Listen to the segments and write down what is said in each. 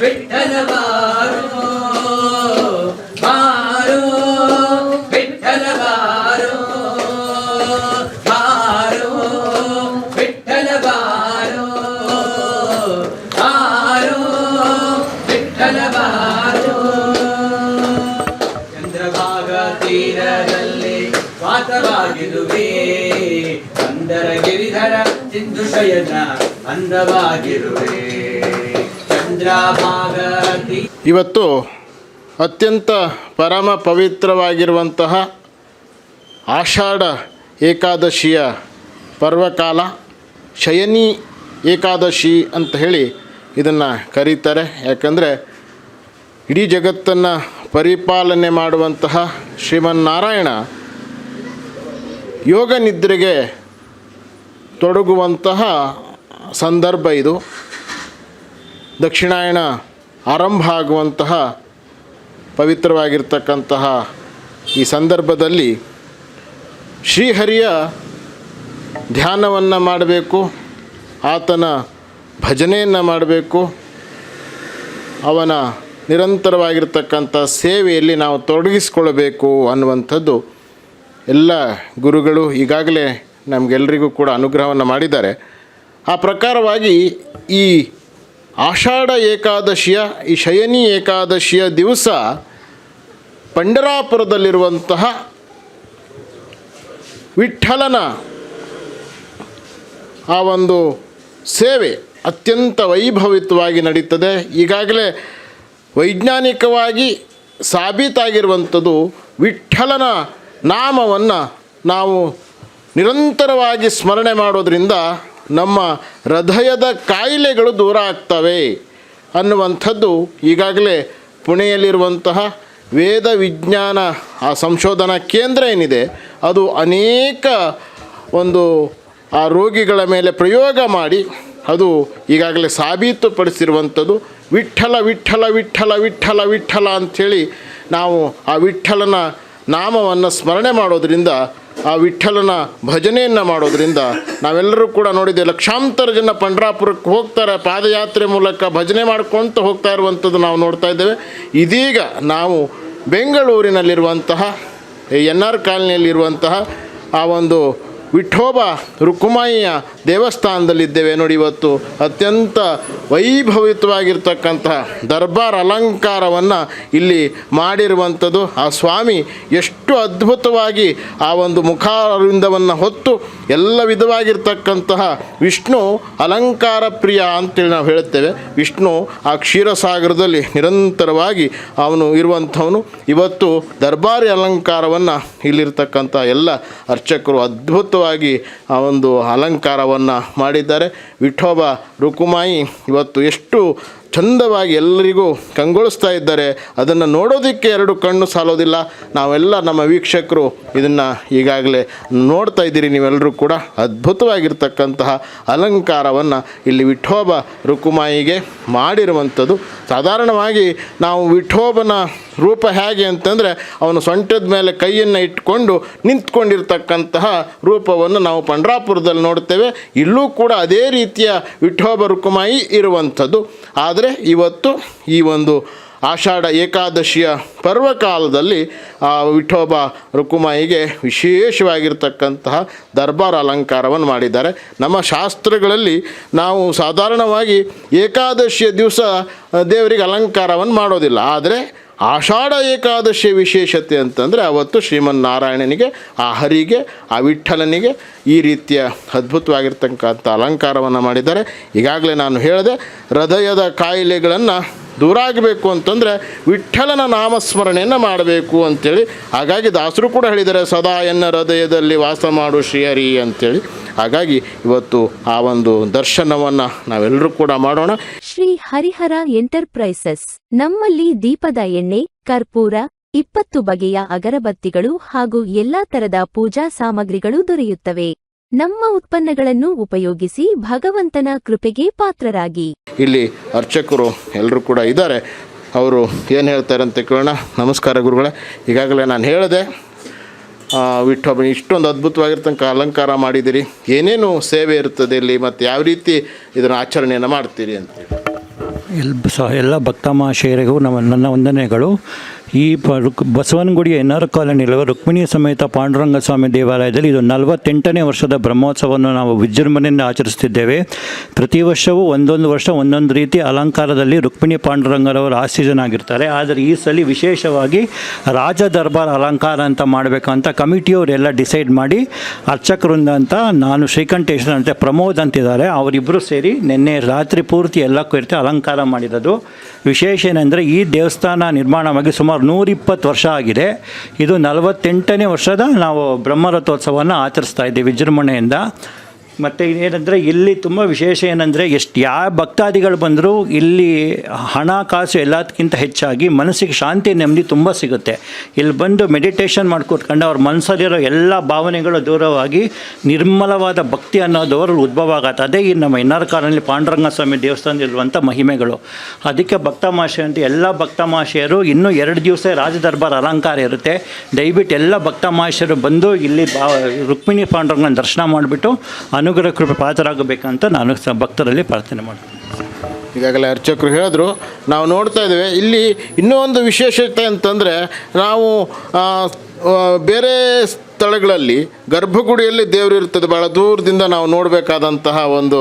ವಿಠಲ ಬಾರೋ ಬಾರೋ ವಿಠಲ ಬಾರೋ ಬಾರೋ ವಿಠಲ ಬಾರೋ ಬಾರೋ ವಿಠಲ ಬಾರೋ ಚಂದ್ರಭಾಗ ತೀರದಲ್ಲಿ ವಾಸವಾಗಿರುವೆ. ಅಂದರ ಗಿರಿಧರ ಸಿಂಧು ಶಯನ ಅಂದವಾಗಿರುವೆ. ಇವತ್ತು ಅತ್ಯಂತ ಪರಮ ಪವಿತ್ರವಾಗಿರುವಂತಹ ಆಷಾಢ ಏಕಾದಶಿಯ ಪರ್ವಕಾಲ, ಶಯನಿ ಏಕಾದಶಿ ಅಂತ ಹೇಳಿ ಇದನ್ನು ಕರೀತಾರೆ. ಯಾಕಂದರೆ ಇಡೀ ಜಗತ್ತನ್ನು ಪರಿಪಾಲನೆ ಮಾಡುವಂತಹ ಶ್ರೀಮನ್ನಾರಾಯಣ ಯೋಗ ನಿದ್ರೆಗೆ ತೊಡಗುವಂತಹ ಸಂದರ್ಭ ಇದು. ದಕ್ಷಿಣಾಯಣ ಆರಂಭ ಆಗುವಂತಹ ಪವಿತ್ರವಾಗಿರ್ತಕ್ಕಂತಹ ಈ ಸಂದರ್ಭದಲ್ಲಿ ಶ್ರೀಹರಿಯ ಧ್ಯಾನವನ್ನು ಮಾಡಬೇಕು, ಆತನ ಭಜನೆಯನ್ನು ಮಾಡಬೇಕು, ಅವನ ನಿರಂತರವಾಗಿರ್ತಕ್ಕಂಥ ಸೇವೆಯಲ್ಲಿ ನಾವು ತೊಡಗಿಸಿಕೊಳ್ಳಬೇಕು ಅನ್ನುವಂಥದ್ದು ಎಲ್ಲ ಗುರುಗಳು ಈಗಾಗಲೇ ನಮಗೆಲ್ಲರಿಗೂ ಕೂಡ ಅನುಗ್ರಹವನ್ನು ಮಾಡಿದ್ದಾರೆ. ಆ ಪ್ರಕಾರವಾಗಿ ಈ ಆಷಾಢ ಏಕಾದಶಿಯ, ಈ ಶಯನಿ ಏಕಾದಶಿಯ ದಿವಸ ಪಂಡರಾಪುರದಲ್ಲಿರುವಂತಹ ವಿಠಲನ ಆ ಒಂದು ಸೇವೆ ಅತ್ಯಂತ ವೈಭವಿತವಾಗಿ ನಡೀತದೆ. ಈಗಾಗಲೇ ವೈಜ್ಞಾನಿಕವಾಗಿ ಸಾಬೀತಾಗಿರುವಂಥದ್ದು ವಿಠಲನ ನಾಮವನ್ನು ನಾವು ನಿರಂತರವಾಗಿ ಸ್ಮರಣೆ ಮಾಡೋದ್ರಿಂದ ನಮ್ಮ ಹೃದಯದ ಕಾಯಿಲೆಗಳು ದೂರ ಆಗ್ತವೆ ಅನ್ನುವಂಥದ್ದು ಈಗಾಗಲೇ ಪುಣೆಯಲ್ಲಿರುವಂತಹ ವೇದ ವಿಜ್ಞಾನ, ಆ ಸಂಶೋಧನಾ ಕೇಂದ್ರ ಏನಿದೆ, ಅದು ಅನೇಕ ಒಂದು, ಆ ರೋಗಿಗಳ ಮೇಲೆ ಪ್ರಯೋಗ ಮಾಡಿ, ಅದು ಈಗಾಗಲೇ ಸಾಬೀತುಪಡಿಸಿರುವಂಥದ್ದು. ವಿಠಲ ವಿಠಲ ವಿಠಲ ವಿಠಲ ವಿಠಲ ಅಂಥೇಳಿ ನಾವು ಆ ವಿಠಲನ ನಾಮವನ್ನು ಸ್ಮರಣೆ ಮಾಡೋದ್ರಿಂದ ಆ ವಿಠ್ಠಲನ ಭಜನೆಯನ್ನು ಮಾಡೋದರಿಂದ ನಾವೆಲ್ಲರೂ ಕೂಡ ನೋಡಿದ್ದೆ ಲಕ್ಷಾಂತರ ಜನ ಪಂಡ್ರಾಪುರಕ್ಕೆ ಹೋಗ್ತಾರೆ, ಪಾದಯಾತ್ರೆ ಮೂಲಕ ಭಜನೆ ಮಾಡ್ಕೊತ ಹೋಗ್ತಾ ಇರುವಂಥದ್ದು ನಾವು ನೋಡ್ತಾ ಇದ್ದೇವೆ. ಇದೀಗ ನಾವು ಬೆಂಗಳೂರಿನಲ್ಲಿರುವಂತಹ ಎನ್ ಆರ್ ಕಾಲನಿಯಲ್ಲಿರುವಂತಹ ಆ ಒಂದು ವಿಠೋಬ ರುಕುಮಾಯಿಯ ದೇವಸ್ಥಾನದಲ್ಲಿದ್ದೇವೆ ನೋಡಿ ಇವತ್ತು. ಅತ್ಯಂತ ವೈಭವಿತವಾಗಿರ್ತಕ್ಕಂತಹ ದರ್ಬಾರ್ ಅಲಂಕಾರವನ್ನು ಇಲ್ಲಿ ಮಾಡಿರುವಂಥದ್ದು. ಆ ಸ್ವಾಮಿ ಎಷ್ಟು ಅದ್ಭುತವಾಗಿ ಆ ಒಂದು ಮುಖಾರವಿಂದವನ್ನು ಹೊತ್ತು ಎಲ್ಲ ವಿಧವಾಗಿರ್ತಕ್ಕಂತಹ ವಿಷ್ಣು ಅಲಂಕಾರ ಪ್ರಿಯ ಅಂತೇಳಿ ನಾವು ಹೇಳುತ್ತೇವೆ. ವಿಷ್ಣು ಆ ಕ್ಷೀರಸಾಗರದಲ್ಲಿ ನಿರಂತರವಾಗಿ ಅವನು ಇರುವಂಥವನು. ಇವತ್ತು ದರ್ಬಾರಿ ಅಲಂಕಾರವನ್ನು ಇಲ್ಲಿರ್ತಕ್ಕಂಥ ಎಲ್ಲ ಅರ್ಚಕರು ಅದ್ಭುತವಾಗಿ ಆ ಒಂದು ಅಲಂಕಾರವನ್ನು ಮಾಡಿದ್ದಾರೆ. ವಿಠೋಬ ರುಕುಮಾಯಿ ಇವತ್ತು ಎಷ್ಟು ಚಂದವಾಗಿ ಎಲ್ಲರಿಗೂ ಕಂಗೊಳಿಸ್ತಾ ಇದ್ದಾರೆ. ಅದನ್ನು ನೋಡೋದಕ್ಕೆ ಎರಡು ಕಣ್ಣು ಸಾಲೋದಿಲ್ಲ. ನಾವೆಲ್ಲ ನಮ್ಮ ವೀಕ್ಷಕರು ಇದನ್ನು ಈಗಾಗಲೇ ನೋಡ್ತಾ ಇದ್ದೀರಿ. ನೀವೆಲ್ಲರೂ ಕೂಡ ಅದ್ಭುತವಾಗಿರ್ತಕ್ಕಂತಹ ಅಲಂಕಾರವನ್ನು ಇಲ್ಲಿ ವಿಠೋಬ ರುಕುಮಾಯಿಗೆ ಮಾಡಿರುವಂಥದ್ದು. ಸಾಧಾರಣವಾಗಿ ನಾವು ವಿಠೋಬನ ರೂಪ ಹೇಗೆ ಅಂತಂದರೆ ಅವನು ಸೊಂಟದ ಮೇಲೆ ಕೈಯನ್ನು ಇಟ್ಕೊಂಡು ನಿಂತ್ಕೊಂಡಿರ್ತಕ್ಕಂತಹ ರೂಪವನ್ನು ನಾವು ಪಂಡ್ರಾಪುರದಲ್ಲಿ ನೋಡ್ತೇವೆ. ಇಲ್ಲೂ ಕೂಡ ಅದೇ ರೀತಿಯ ವಿಠೋಬ ರುಕುಮಾಯಿ ಇರುವಂಥದ್ದು. ಆದರೆ ಇವತ್ತು ಈ ಒಂದು ಆಷಾಢ ಏಕಾದಶಿಯ ಪರ್ವಕಾಲದಲ್ಲಿ ಆ ವಿಠೋಬ ರುಕುಮಾಯಿಗೆ ವಿಶೇಷವಾಗಿರ್ತಕ್ಕಂತಹ ದರ್ಬಾರ್ ಅಲಂಕಾರವನ್ನು ಮಾಡಿದ್ದಾರೆ. ನಮ್ಮ ಶಾಸ್ತ್ರಗಳಲ್ಲಿ ನಾವು ಸಾಧಾರಣವಾಗಿ ಏಕಾದಶಿಯ ದಿವಸ ದೇವರಿಗೆ ಅಲಂಕಾರವನ್ನು ಮಾಡೋದಿಲ್ಲ. ಆದರೆ ಆಷಾಢ ಏಕಾದಶಿಯ ವಿಶೇಷತೆ ಅಂತಂದರೆ ಅವತ್ತು ಶ್ರೀಮನ್ನಾರಾಯಣನಿಗೆ, ಆ ಹರಿಗೆ, ಆ ವಿಠಲನಿಗೆ ಈ ರೀತಿಯ ಅದ್ಭುತವಾಗಿರ್ತಕ್ಕಂಥ ಅಲಂಕಾರವನ್ನು ಮಾಡಿದ್ದಾರೆ. ಈಗಾಗಲೇ ನಾನು ಹೇಳಿದೆ, ಹೃದಯದ ಕಾಯಿಲೆಗಳನ್ನು ದೂರ ಆಗಬೇಕು ಅಂತಂದರೆ ವಿಠಲನ ನಾಮಸ್ಮರಣೆಯನ್ನು ಮಾಡಬೇಕು ಅಂಥೇಳಿ ಹಾಗಾಗಿ ದಾಸರು ಕೂಡ ಹೇಳಿದ್ದಾರೆ, ಸದಾ ಎನ್ನ ಹೃದಯದಲ್ಲಿ ವಾಸ ಮಾಡು ಶ್ರೀಹರಿ ಅಂಥೇಳಿ ಹಾಗಾಗಿ ಇವತ್ತು ಆ ಒಂದು ದರ್ಶನವನ್ನು ನಾವೆಲ್ಲರೂ ಕೂಡ ಮಾಡೋಣ. ಶ್ರೀ ಹರಿಹರ ಎಂಟರ್ಪ್ರೈಸಸ್. ನಮ್ಮಲ್ಲಿ ದೀಪದ ಎಣ್ಣೆ, ಕರ್ಪೂರ, ಇಪ್ಪತ್ತು ಬಗೆಯ ಅಗರಬತ್ತಿಗಳು ಹಾಗೂ ಎಲ್ಲಾ ತರದ ಪೂಜಾ ಸಾಮಗ್ರಿಗಳು ದೊರೆಯುತ್ತವೆ. ನಮ್ಮ ಉತ್ಪನ್ನಗಳನ್ನು ಉಪಯೋಗಿಸಿ ಭಗವಂತನ ಕೃಪೆಗೆ ಪಾತ್ರರಾಗಿ. ಇಲ್ಲಿ ಅರ್ಚಕರು ಎಲ್ಲರೂ ಕೂಡ ಇದ್ದಾರೆ. ಅವರು ಏನು ಹೇಳ್ತಾರೆ ಅಂತ ಕೇಳೋಣ. ನಮಸ್ಕಾರ ಗುರುಗಳೇ. ಈಗಾಗಲೇ ನಾನು ಹೇಳಿದೆ. ವಿಠ ಇಷ್ಟೊಂದು ಅದ್ಭುತವಾಗಿರ್ತಕ್ಕ ಅಲಂಕಾರ ಮಾಡಿದಿರಿ ಏನೇನು ಸೇವೆ ಇರ್ತದೆ ಇಲ್ಲಿ ಮತ್ತು ಯಾವ ರೀತಿ ಇದನ್ನು ಆಚರಣೆಯನ್ನು ಮಾಡ್ತೀರಿ ಅಂತೇಳಿ ಎಲ್ ಸಹ ಎಲ್ಲ ಭಕ್ತಮಾಶೆಯರಿಗೂ ನಮ್ಮ ನನ್ನ ವಂದನೆಗಳು. ಈ ರುಕ್ ಬಸವನಗುಡಿಯ ಎನ್ ಆರ್ ಕಾಲೋನಿಯಲ್ಲಿರುವ ರುಕ್ಮಿಣಿ ಸಮೇತ ಪಾಂಡುರಂಗ ಸ್ವಾಮಿ ದೇವಾಲಯದಲ್ಲಿ ಇದು ನಲವತ್ತೆಂಟನೇ ವರ್ಷದ ಬ್ರಹ್ಮೋತ್ಸವವನ್ನು ನಾವು ವಿಜೃಂಭಣೆಯಿಂದ ಆಚರಿಸುತ್ತಿದ್ದೇವೆ. ಪ್ರತಿ ವರ್ಷವೂ ಒಂದೊಂದು ವರ್ಷ ಒಂದೊಂದು ರೀತಿ ಅಲಂಕಾರದಲ್ಲಿ ರುಕ್ಮಿಣಿ ಪಾಂಡುರಂಗರವರು ಆಶೀಜನಾಗಿರ್ತಾರೆ ಆದರೆ ಈ ಸಲ ವಿಶೇಷವಾಗಿ ರಾಜ ದರ್ಬಾರ್ ಅಲಂಕಾರ ಅಂತ ಮಾಡಬೇಕು ಅಂತ ಕಮಿಟಿಯವರೆಲ್ಲ ಡಿಸೈಡ್ ಮಾಡಿ ಅರ್ಚಕರಿಂದ ಅಂತ ನಾನು ಶ್ರೀಕಂಠೇಶ್ವರ ಅಂತ ಪ್ರಮೋದ್ ಅಂತಿದ್ದಾರೆ. ಅವರಿಬ್ಬರು ಸೇರಿ ನಿನ್ನೆ ರಾತ್ರಿ ಪೂರ್ತಿ ಎಲ್ಲ ಕುರಿತು ಅಲಂಕಾರ ಮಾಡಿರೋದು ವಿಶೇಷ ಏನೆಂದರೆ ಈ ದೇವಸ್ಥಾನ ನಿರ್ಮಾಣವಾಗಿ ಸುಮಾರು ನೂರಿಪ್ಪತ್ತು ವರ್ಷ ಆಗಿದೆ. ಇದು ನಲವತ್ತೆಂಟನೇ ವರ್ಷದ ನಾವು ಬ್ರಹ್ಮರಥೋತ್ಸವವನ್ನು ಆಚರಿಸ್ತಾ ಇದ್ದೀವಿ ವಿಜೃಂಭಣೆಯಿಂದ. ಮತ್ತು ಏನಂದರೆ ಇಲ್ಲಿ ತುಂಬ ವಿಶೇಷ ಏನಂದರೆ ಎಷ್ಟು ಯಾವ ಭಕ್ತಾದಿಗಳು ಬಂದರೂ ಇಲ್ಲಿ ಹಣ ಕಾಸು ಎಲ್ಲದಕ್ಕಿಂತ ಹೆಚ್ಚಾಗಿ ಮನಸ್ಸಿಗೆ ಶಾಂತಿ ನೆಮ್ಮದಿ ತುಂಬ ಸಿಗುತ್ತೆ. ಇಲ್ಲಿ ಬಂದು ಮೆಡಿಟೇಷನ್ ಮಾಡ್ಕೊಟ್ಕೊಂಡು ಅವ್ರ ಮನಸ್ಸಲ್ಲಿರೋ ಎಲ್ಲ ಭಾವನೆಗಳು ದೂರವಾಗಿ ನಿರ್ಮಲವಾದ ಭಕ್ತಿ ಅನ್ನೋದು ಅವ್ರಲ್ಲಿ ಉದ್ಭವ ಆಗತ್ತೆ. ಅದೇ ಈ ನಮ್ಮ ಎನ್ನಾರ್ ಕಾಲಲ್ಲಿ ಪಾಂಡುರಂಗ ಸ್ವಾಮಿ ದೇವಸ್ಥಾನದಲ್ಲಿರುವಂಥ ಮಹಿಮೆಗಳು. ಅದಕ್ಕೆ ಭಕ್ತ ಮಾಷೆ ಅಂತ ಎಲ್ಲ ಭಕ್ತ ಮಾಷೆಯರು ಇನ್ನೂ ಎರಡು ದಿವಸ ರಾಜದರ್ಬಾರ್ ಅಲಂಕಾರ ಇರುತ್ತೆ. ದಯವಿಟ್ಟು ಎಲ್ಲ ಭಕ್ತ ಮಾಷೆಯರು ಬಂದು ಇಲ್ಲಿ ಬಾ ರುಕ್ಮಿಣಿ ಪಾಂಡುರಂಗನ ದರ್ಶನ ಮಾಡಿಬಿಟ್ಟು ಅನುಗ್ರಹ, ಕೃಪೆ ಪಾತ್ರರಾಗಬೇಕಂತ ನಾನು ಸ ಭಕ್ತರಲ್ಲಿ ಪ್ರಾರ್ಥನೆ ಮಾಡ್ತೀನಿ. ಈಗಾಗಲೇ ಅರ್ಚಕರು ಹೇಳಿದ್ರು, ನಾವು ನೋಡ್ತಾ ಇದ್ದೇವೆ. ಇಲ್ಲಿ ಇನ್ನೂ ಒಂದು ವಿಶೇಷತೆ ಅಂತಂದರೆ ನಾವು ಬೇರೆ ಸ್ಥಳಗಳಲ್ಲಿ ಗರ್ಭಗುಡಿಯಲ್ಲಿ ದೇವರು ಇರ್ತದೆ. ಭಾಳ ದೂರದಿಂದ ನಾವು ನೋಡಬೇಕಾದಂತಹ ಒಂದು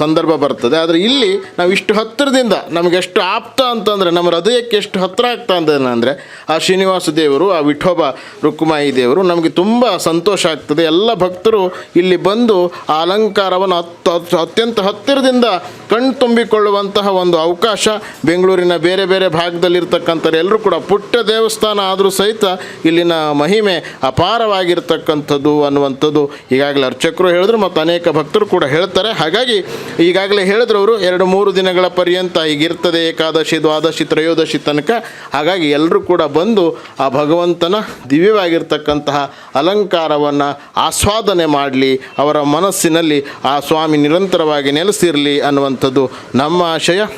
ಸಂದರ್ಭ ಬರ್ತದೆ. ಆದರೆ ಇಲ್ಲಿ ನಾವು ಇಷ್ಟು ಹತ್ತಿರದಿಂದ ನಮಗೆಷ್ಟು ಆಪ್ತ ಅಂತಂದರೆ, ನಮ್ಮ ಹೃದಯಕ್ಕೆ ಎಷ್ಟು ಹತ್ತಿರ ಆಗ್ತಾ ಅಂದರೆ ಆ ಶ್ರೀನಿವಾಸ ದೇವರು, ಆ ವಿಠೋಬ ರುಕ್ಮಾಯಿ ದೇವರು ನಮಗೆ ತುಂಬ ಸಂತೋಷ ಆಗ್ತದೆ. ಎಲ್ಲ ಭಕ್ತರು ಇಲ್ಲಿ ಬಂದು ಆ ಅಲಂಕಾರವನ್ನು ಅತ್ಯಂತ ಹತ್ತಿರದಿಂದ ಕಣ್ಣು ತುಂಬಿಕೊಳ್ಳುವಂತಹ ಒಂದು ಅವಕಾಶ ಬೆಂಗಳೂರಿನ ಬೇರೆ ಬೇರೆ ಭಾಗದಲ್ಲಿರ್ತಕ್ಕಂಥ ಎಲ್ಲರೂ ಕೂಡ. ಪುಟ್ಟ ದೇವಸ್ಥಾನ ಆದರೂ ಸಹಿತ ಇಲ್ಲಿನ ಮಹಿಮೆ ಅಪಾರವಾಗಿರ್ತಕ್ಕಂಥದ್ದು ಅನ್ನುವಂಥದ್ದು ಈಗಾಗಲೇ ಅರ್ಚಕರು ಹೇಳಿದ್ರು ಮತ್ತು ಅನೇಕ ಭಕ್ತರು ಕೂಡ ಹೇಳ್ತಾರೆ. ಹಾಗಾಗಿ ಈಗಾಗಲೇ ಹೇಳಿದ್ರು ಅವರು ಎರಡು ಮೂರು ದಿನಗಳ ಪರ್ಯಂತ ಈಗಿರ್ತದೆ ಏಕಾದಶಿ, ದ್ವಾದಶಿ, ತ್ರಯೋದಶಿ ತನಕ. ಹಾಗಾಗಿ ಎಲ್ಲರೂ ಕೂಡ ಬಂದು ಆ ಭಗವಂತನ ದಿವ್ಯವಾಗಿರ್ತಕ್ಕಂತಹ ಅಲಂಕಾರವನ್ನು ಆಸ್ವಾದನೆ ಮಾಡಲಿ, ಅವರ ಮನಸ್ಸಿನಲ್ಲಿ ಆ ಸ್ವಾಮಿ ನಿರಂತರವಾಗಿ ನೆಲೆಸಿರಲಿ ಅನ್ನುವಂಥದ್ದು ನಮ್ಮ ಆಶಯ.